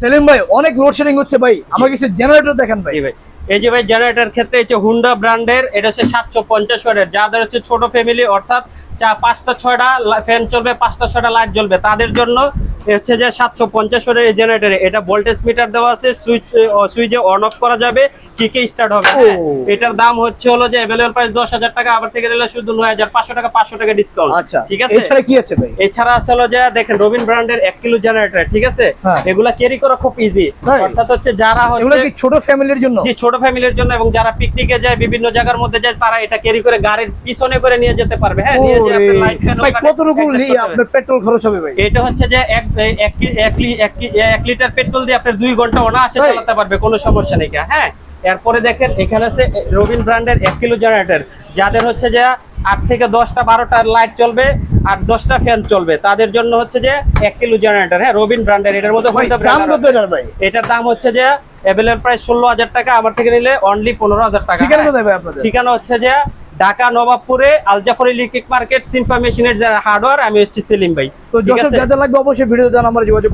সেলিম ভাই, অনেক লোডশেডিং হচ্ছে ভাই। আমাকে কিছু জেনারেটর দেখেন ভাই। ভাই। এই যে ভাই জেনারেটর ক্ষেত্রে হচ্ছে হুন্ডা ব্র্যান্ডের এটা হচ্ছে সাতশো পঞ্চাশ ওয়াটের যাদের হচ্ছে ছোট ফ্যামিলি অর্থাৎ চা পাঁচটা, ছয়টা ফ্যান চলবে, পাঁচটা, ছয়টা লাইট জ্বলবে, তাদের জন্য হচ্ছে যে সাতশো পঞ্চাশ ওয়াটের এই জেনারেটর এটা ভোল্টেজ মিটার দেওয়া আছে সুইচ সুইচে অন অফ করা যাবে কিকে স্টার্ট হবে। হ্যাঁ। এটার দাম হচ্ছে হলো যে অ্যাভেলেবল প্রাইস দশ হাজার টাকা আবার থেকে নিলে শুধু নয় হাজার পাঁচশো টাকা পাঁচশো টাকা ডিসকাউন্ট আচ্ছা ঠিক আছে? এছাড়া কি আছে ভাই? এছাড়া আছে হলো যে দেখেন রবিন ব্র্যান্ডের এক কিলো জেনারেটর ঠিক আছে? হ্যাঁ। এগুলা ক্যারি করা খুব ইজি তাই? অর্থাৎ হচ্ছে যারা হচ্ছে ছোট ফ্যামিলির জন্য? জি ছোট ফ্যামিলির জন্য এবং যারা পিকনিকে যায় বিভিন্ন জায়গার মধ্যে যায় তারা এটা ক্যারি করে গাড়ির পিছনে করে নিয়ে যেতে পারবে। হ্যাঁ নিয়ে যেয়ে আপনার লাইট ফ্যান কতটুকু লি- আপনার পেট্রোল খরচ হবে ভাই? এটা হচ্ছে যে এক এক লিটার পেট্রোল দিয়ে আপনার দুই ঘণ্টা অনায়াসে? চালাতে পারবে কোনো সমস্যা নেই হ্যাঁ এরপরে দেখেন এখানে আছে রবিন ব্র্যান্ডের এক কিলো জেনারেটর যাদের হচ্ছে যে আট থেকে দশটা বারোটা লাইট চলবে আর দশটা ফ্যান চলবে তাদের জন্য হচ্ছে যে এক কিলো জেনারেটর হ্যাঁ রবিন ব্র্যান্ডের এটার মধ্যে। এটার দাম হচ্ছে যে অ্যাভেলেবল প্রাইস ষোলো হাজার টাকা আমার থেকে নিলে অনলি পনেরো হাজার টাকা ঠিকানা হ্যাঁ। ঠিকানা হচ্ছে যে ঢাকা নবাবপুরে আলজাফর ইলেকট্রিক মার্কেট সিনফা মেশিনের হার্ডওয়্যার আমি হচ্ছে সেলিম ভাই তো? যাদের লাগবে অবশ্যই ভিডিও দেন আমার যোগাযোগ